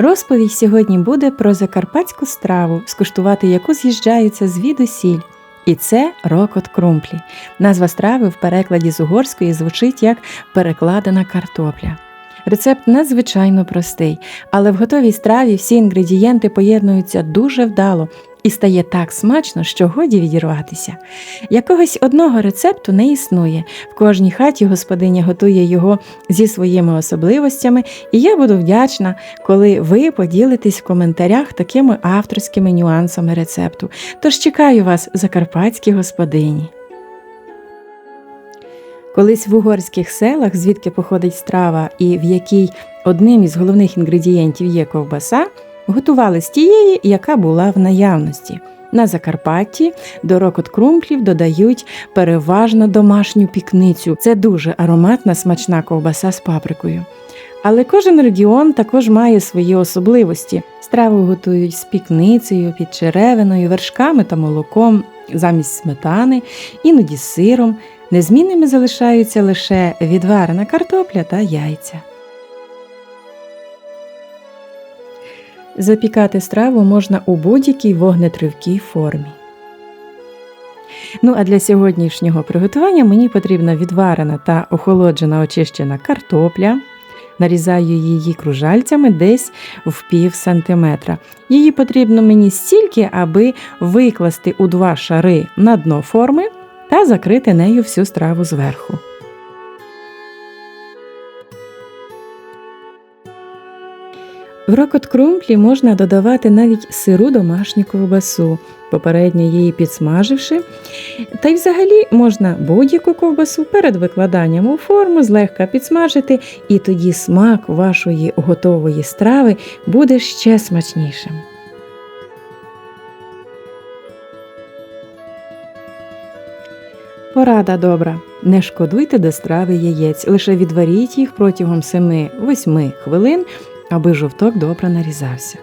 Розповідь сьогодні буде про закарпатську страву, скуштувати яку з'їжджаються звідусіль. І це рокот крумплі. Назва страви в перекладі з угорської звучить як перекладена картопля. Рецепт надзвичайно простий, але в готовій страві всі інгредієнти поєднуються дуже вдало і стає так смачно, що годі відірватися. Якогось одного рецепту не існує. В кожній хаті господиня готує його зі своїми особливостями, і я буду вдячна, коли ви поділитесь в коментарях такими авторськими нюансами рецепту. Тож чекаю вас, закарпатські господині. Колись в угорських селах, звідки походить страва і в якій одним із головних інгредієнтів є ковбаса, готували з тієї, яка була в наявності. На Закарпатті до рокот крумплів додають переважно домашню пікницю. Це дуже ароматна смачна ковбаса з паприкою. Але кожен регіон також має свої особливості. Страву готують з пікницею, під черевиною, вершками та молоком, замість сметани, іноді з сиром. Незмінними залишаються лише відварена картопля та яйця. Запікати страву можна у будь-якій вогнетривкій формі. Ну а для сьогоднішнього приготування мені потрібна відварена та охолоджена очищена картопля. Нарізаю її кружальцями десь в пів сантиметра. Її потрібно мені стільки, аби викласти у два шари на дно форми та закрити нею всю страву зверху. В рокот крумплі можна додавати навіть сиру домашню ковбасу, попередньо її підсмаживши. Та й взагалі можна будь-яку ковбасу перед викладанням у форму злегка підсмажити, і тоді смак вашої готової страви буде ще смачнішим. Порада добра. Не шкодуйте до страви яєць, лише відваріть їх протягом 7-8 хвилин, аби жовток добре нарізався.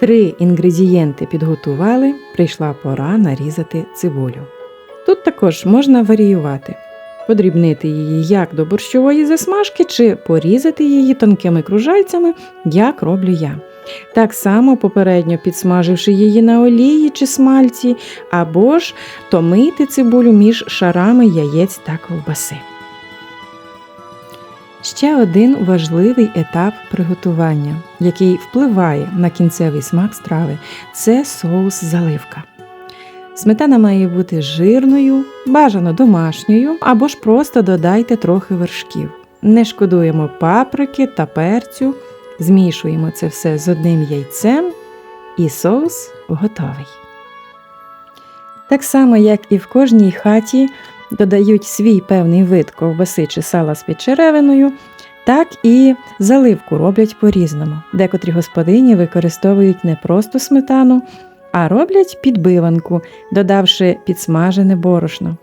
Три інгредієнти підготували, прийшла пора нарізати цибулю. Тут також можна варіювати подрібнити її як до борщової засмажки, чи порізати її тонкими кружальцями, як роблю я. Так само попередньо підсмаживши її на олії чи смальці, або ж томити цибулю між шарами яєць та ковбаси. Ще один важливий етап приготування, який впливає на кінцевий смак страви це соус заливка. Сметана має бути жирною, бажано домашньою, або ж просто додайте трохи вершків. Не шкодуємо паприки та перцю, змішуємо це все з одним яйцем, і соус готовий. Так само, як і в кожній хаті додають свій певний вид ковбаси чи сала з підчеревиною, так і заливку роблять по-різному. Декотрі господині використовують не просто сметану а роблять підбиванку, додавши підсмажене борошно.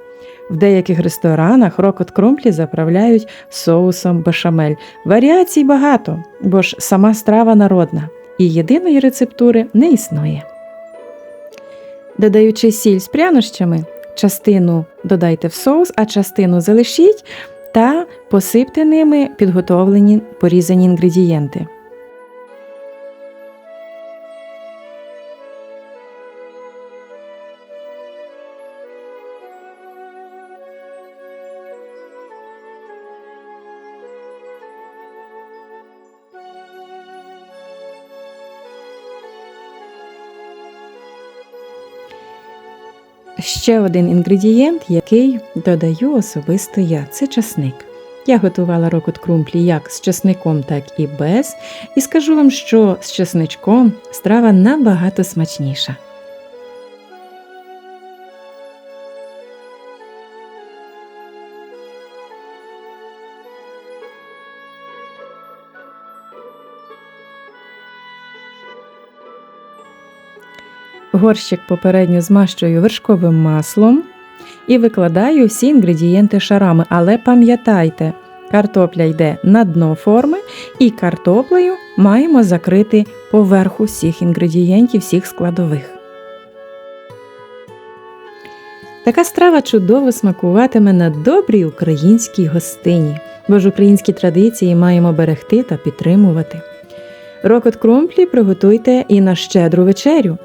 В деяких ресторанах рокот кромплі заправляють соусом бешамель. Варіацій багато, бо ж сама страва народна, і єдиної рецептури не існує. Додаючи сіль з прянощами, частину додайте в соус, а частину залишіть та посипте ними підготовлені порізані інгредієнти. Ще один інгредієнт, який додаю особисто я це часник. Я готувала рокот крумплі як з часником, так і без, і скажу вам, що з часничком страва набагато смачніша. Горщик попередньо змащую вершковим маслом і викладаю всі інгредієнти шарами. Але пам'ятайте, картопля йде на дно форми, і картоплею маємо закрити поверху всіх інгредієнтів, всіх складових. Така страва чудово смакуватиме на добрій українській гостині, бо ж українські традиції маємо берегти та підтримувати. Рокот крумплі приготуйте і на щедру вечерю.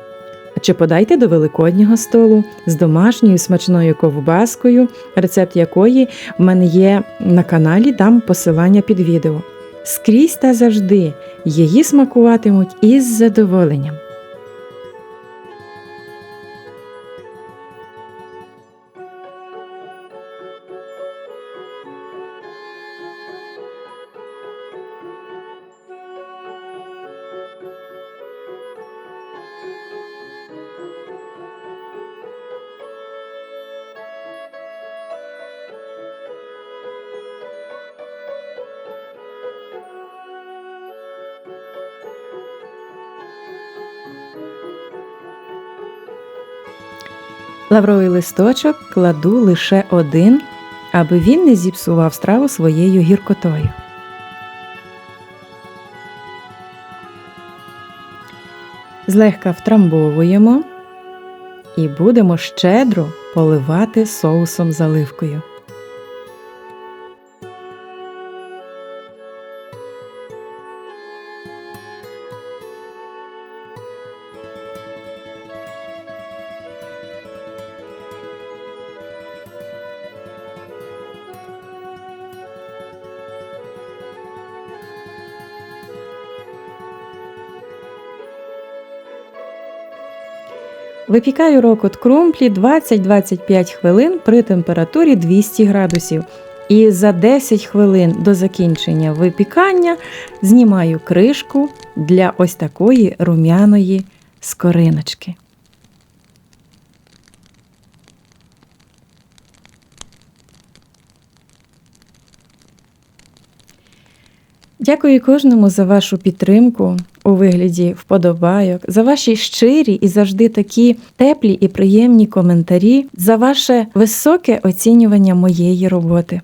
Чи подайте до великоднього столу з домашньою смачною ковбаскою, рецепт якої в мене є на каналі, дам посилання під відео. Скрізь та завжди її смакуватимуть із задоволенням. Лавровий листочок кладу лише один, аби він не зіпсував страву своєю гіркотою. Злегка втрамбовуємо і будемо щедро поливати соусом заливкою. Випікаю рокот крумплі 20-25 хвилин при температурі 200 градусів. І за 10 хвилин до закінчення випікання знімаю кришку для ось такої рум'яної скориночки. Дякую кожному за вашу підтримку у вигляді вподобайок, за ваші щирі і завжди такі теплі і приємні коментарі, за ваше високе оцінювання моєї роботи.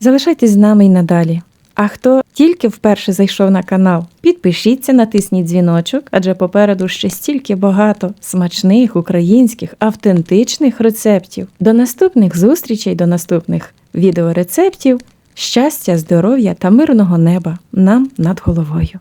Залишайтесь з нами й надалі. А хто тільки вперше зайшов на канал, підпишіться, натисніть дзвіночок, адже попереду ще стільки багато смачних українських автентичних рецептів. До наступних зустрічей, до наступних відеорецептів. Щастя, здоров'я та мирного неба нам над головою.